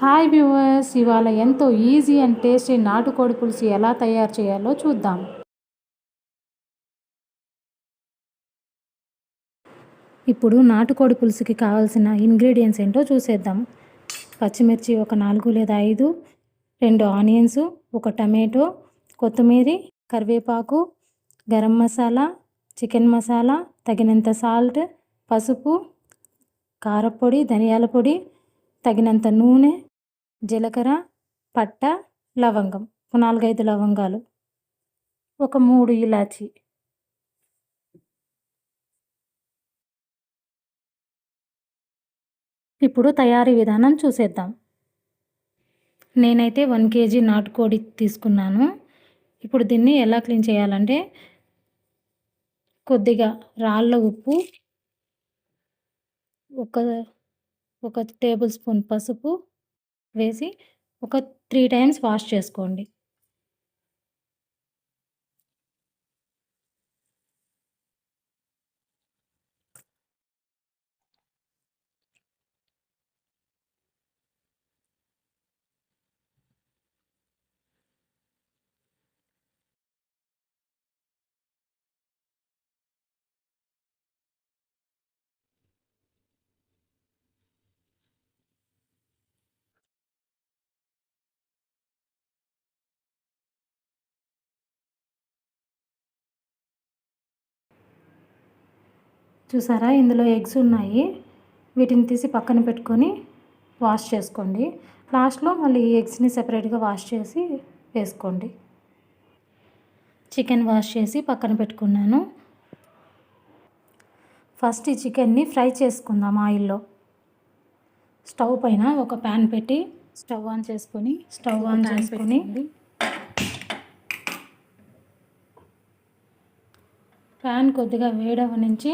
Hi viewers ఇవాళ ఎంతో easy and tasty నాటుకోడి పులుసు ఎలా తయారు చేయాలో చూద్దాం. ఇప్పుడు నాటుకోడి పులుసుకి కావాల్సిన ఇంగ్రీడియంట్స్ ఏంటో చూసేద్దాం. పచ్చిమిర్చి ఒక నాలుగు లేదా ఐదు రెండు ఆనియన్స్ ఒక టమాటో కొత్తిమీర కరివేపాకు గరం మసాలా చికెన్ మసాలా తగినంత సాల్ట్ పసుపు కారపొడి ధనియాల పొడి తగినంత నూనె జీలకర్ర పట్ట లవంగం. ఒక నాలుగైదు లవంగాలు. ఒక మూడు ఇలాచి. ఇప్పుడు తయారీ విధానం చూసేద్దాం. నేనైతే వన్ కేజీ నాటుకోడి తీసుకున్నాను. ఇప్పుడు దీన్ని ఎలా క్లీన్ చేయాలంటే కొద్దిగా రాళ్ళ ఉప్పు ఒక ఒక టేబుల్ స్పూన్ పసుపు వేసి ఒక త్రీ టైమ్స్ వాష్ చేసుకోండి. చూసారా? ఇందులో ఎగ్స్ ఉన్నాయి. వీటిని తీసి పక్కన పెట్టుకొని వాష్ చేసుకోండి. లాస్ట్లో మళ్ళీ ఈ ఎగ్స్ని సెపరేట్గా వాష్ చేసి వేసుకోండి. చికెన్ వాష్ చేసి పక్కన పెట్టుకున్నాను. ఫస్ట్ ఈ చికెన్ని ఫ్రై చేసుకుందాం ఆయిల్లో. స్టవ్ పైన ఒక ప్యాన్ పెట్టి స్టవ్ ఆన్ చేసుకొని స్టవ్ ఆన్ చేసుకొని ప్యాన్ కొద్దిగా వేడవ నుంచి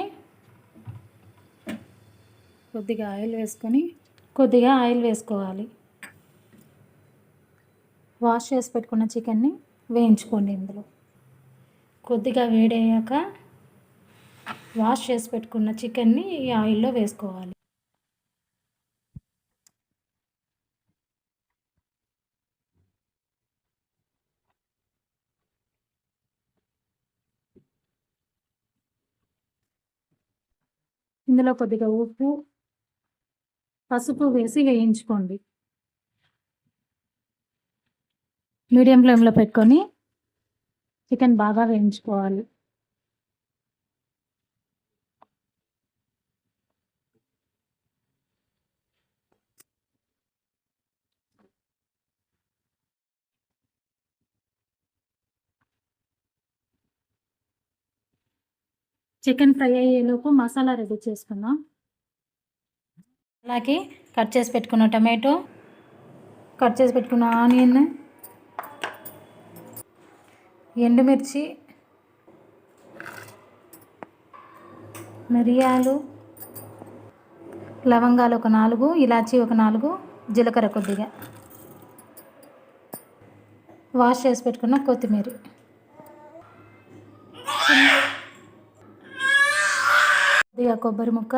కొద్దిగా ఆయిల్ వేసుకొని కొద్దిగా ఆయిల్ వేసుకోవాలి. వాష్ చేసి పెట్టుకున్న చికెన్ని వేయించుకోండి ఇందులో. కొద్దిగా వేడయ్యాక వాష్ చేసి పెట్టుకున్న చికెన్ని ఈ ఆయిల్లో వేసుకోవాలి. ఇందులో కొద్దిగా ఉప్పు పసుపు వేసి వేయించుకోండి. మీడియం ఫ్లేమ్లో పెట్టుకొని చికెన్ బాగా వేయించుకోవాలి. చికెన్ ఫ్రై అయ్యేలోపు మసాలా రెడీ చేసుకుందాం. అలాగే కట్ చేసి పెట్టుకున్న టమాటో కట్ చేసి పెట్టుకున్న ఆనియన్ ఎండుమిర్చి మిరియాలు లవంగాలు ఒక నాలుగు ఇలాచీ ఒక నాలుగు జీలకర్ర కొద్దిగా. వాష్ చేసి పెట్టుకున్న కొత్తిమీర. కొద్దిగా కొబ్బరి ముక్క.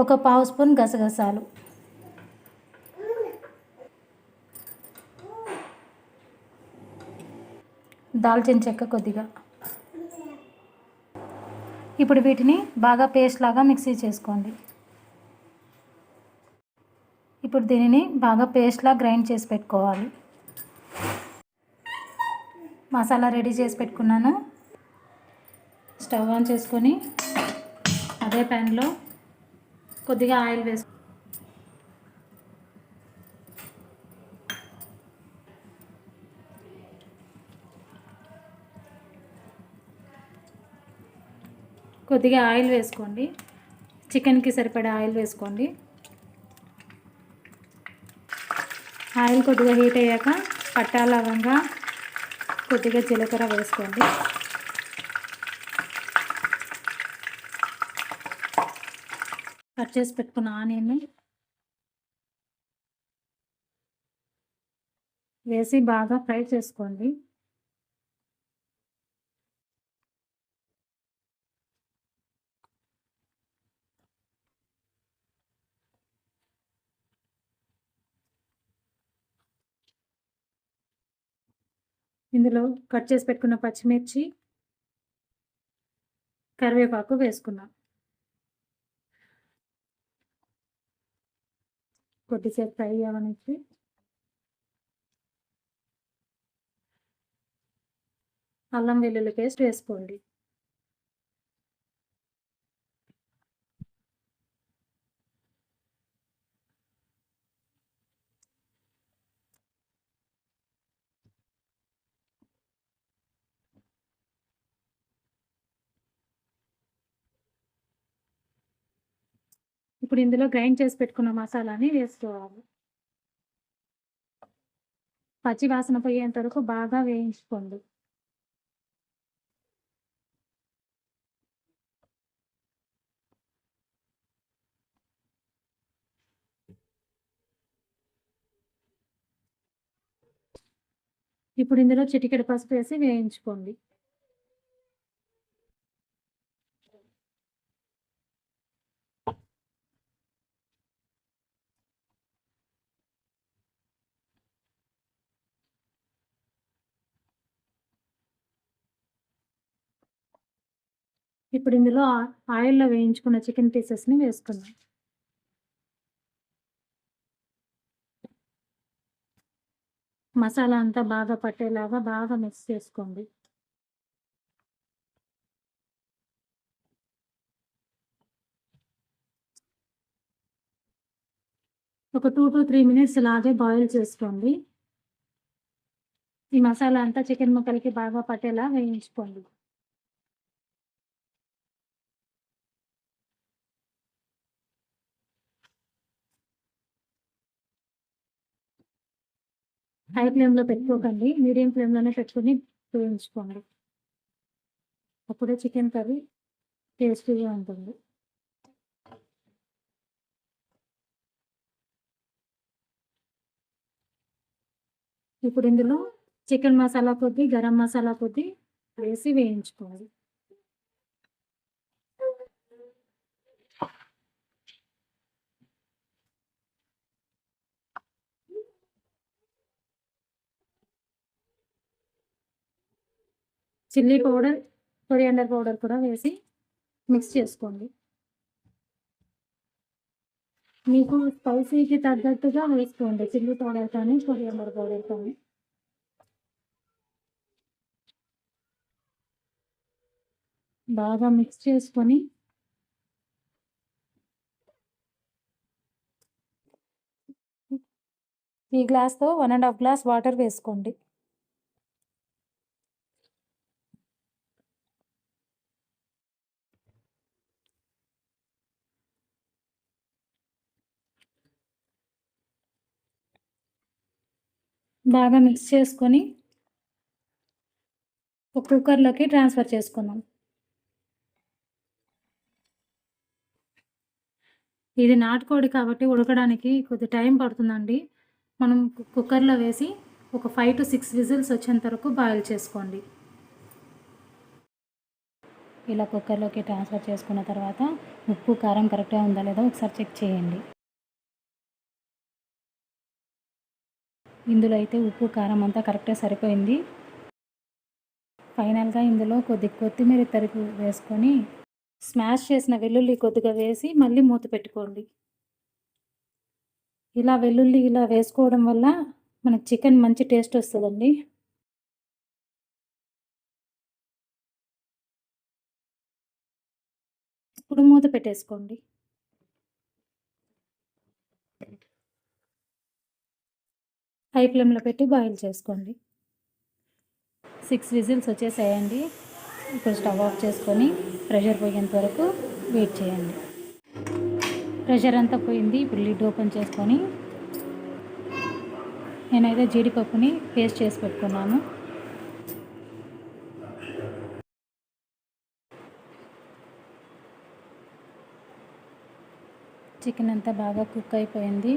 ఒక పావు స్పూన్ గసగసాలు. దాల్చిన చెక్క కొద్దిగా. ఇప్పుడు వీటిని బాగా పేస్ట్ లాగా మిక్సీ చేసుకోండి. ఇప్పుడు దీనిని బాగా పేస్ట్లా గ్రైండ్ చేసి పెట్టుకోవాలి. మసాలా రెడీ చేసి పెట్టుకున్నాను. స్టవ్ ఆన్ చేసుకొని అదే ప్యాన్లో కొద్దిగా ఆయిల్ వేసు కొద్దిగా ఆయిల్ వేసుకోండి. చికెన్కి సరిపడే ఆయిల్ వేసుకోండి. ఆయిల్ కొద్దిగా హీట్ అయ్యాక పట్టా లవంగా కొద్దిగా జీలకర్ర వేసుకోండి. కట్ చేసి పెట్టుకున్న ఆనియన్ వేసి బాగా ఫ్రై చేసుకోండి. ఇందులో కట్ చేసి పెట్టుకున్న పచ్చిమిర్చి కరివేపాకు వేసుకున్నాం. కొద్దిసేపు ఫ్రై అవ్వనిచ్చి అల్లం వెల్లుల్లి పేస్ట్ వేసుకోండి. ఇప్పుడు ఇందులో గ్రైండ్ చేసి పెట్టుకున్న మసాలాని వేసుకోవాలి పచ్చి వాసన పోయేంత వరకు బాగా వేయించుకోండి. ఇప్పుడు ఇందులో చిటికెడు పసుపు వేసి వేయించుకోండి. ఇప్పుడు ఇందులో ఆయిల్లో వేయించుకున్న చికెన్ పీసెస్ని వేసుకుందాం. మసాలా అంతా బాగా పట్టేలాగా బాగా మిక్స్ చేసుకోండి. ఒక టూ టు త్రీ మినిట్స్ ఇలాగే బాయిల్ చేసుకోండి. ఈ మసాలా అంతా చికెన్ ముక్కలకి బాగా పట్టేలా వేయించుకోండి. హై ఫ్లేమ్లో పెట్టుకోకండి. మీడియం ఫ్లేమ్లోనే పెట్టుకుని వేయించుకోండి. అప్పుడే చికెన్ కర్రీ టేస్టీగా ఉంటుంది. ఇప్పుడు ఇందులో చికెన్ మసాలా కొద్ది గరం మసాలా కొద్ది వేసి వేయించుకోవాలి. చిల్లీ పౌడర్ కొరియాండర్ పౌడర్ కూడా వేసి మిక్స్ చేసుకోండి. మీకు స్పైసీకి తగ్గట్టుగా వేసుకోండి. చిల్లీ పౌడర్ కానీ కొరియాండర్ పౌడర్ కానీ. బాగా మిక్స్ చేసుకొని ఈ గ్లాస్తో one and half glass water వేసుకోండి. బాగా మిక్స్ చేసుకొని ఒక కుక్కర్లోకి ట్రాన్స్ఫర్ చేసుకుందాం. ఇది నాటుకోడి కాబట్టి ఉడకడానికి కొద్ది టైం పడుతుందండి. మనం కుక్కర్లో వేసి ఒక ఫైవ్ టు సిక్స్ విజిల్స్ వచ్చేంత వరకు బాయిల్ చేసుకోండి. ఇలా కుక్కర్లోకి ట్రాన్స్ఫర్ చేసుకున్న తర్వాత ఉప్పు కారం కరెక్ట్గా ఉందా లేదా ఒకసారి చెక్ చేయండి. ఇందులో అయితే ఉప్పు కారం అంతా కరెక్ట్గా సరిపోయింది. ఫైనల్గా ఇందులో కొద్ది కొత్తిమీర తరుగు వేసుకొని స్మాష్ చేసిన వెల్లుల్లి కొద్దిగా వేసి మళ్ళీ మూత పెట్టుకోండి. ఇలా వెల్లుల్లి ఇలా వేసుకోవడం వల్ల మనకు చికెన్ మంచి టేస్ట్ వస్తుందండి. ఇప్పుడు మూత పెట్టేసుకోండి. హై ఫ్లేమ్లో పెట్టి బాయిల్ చేసుకోండి. సిక్స్ విజిల్స్ వచ్చేసాయండి. ఇప్పుడు స్టవ్ ఆఫ్ చేసుకొని ప్రెషర్ పోయేంత వరకు వెయిట్ చేయండి. ప్రెషర్ అంతా పోయింది. ఇప్పుడు లిడ్ ఓపెన్ చేసుకొని నేనైతే జీడిపప్పుని పేస్ట్ చేసి పెట్టుకున్నాను. చికెన్ అంతా బాగా కుక్ అయిపోయింది.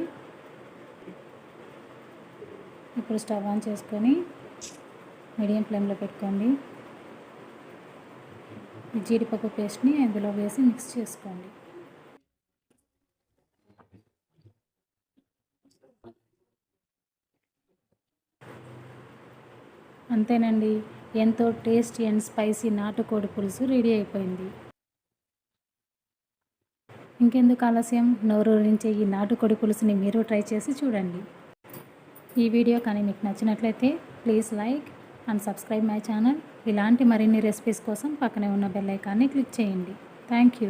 ఇప్పుడు స్టవ్ ఆన్ చేసుకొని మీడియం ఫ్లేమ్లో పెట్టుకోండి. జీడిపప్పు పేస్ట్ని అందులో వేసి మిక్స్ చేసుకోండి. అంతేనండి ఎంతో టేస్టీ అండ్ స్పైసీ నాటుకోడి పులుసు రెడీ అయిపోయింది. ఇంకెందుకు ఆలస్యం? నోరూరించే ఈ నాటుకోడి పులుసుని మీరు ట్రై చేసి చూడండి. ఈ వీడియో కానీ మీకు నచ్చినట్లయితే please like and subscribe my channel. ఇలాంటి మరిన్ని రెసిపీస్ కోసం పక్కనే ఉన్న బెల్ ఐకాన్ని క్లిక్ చేయండి. Thank you.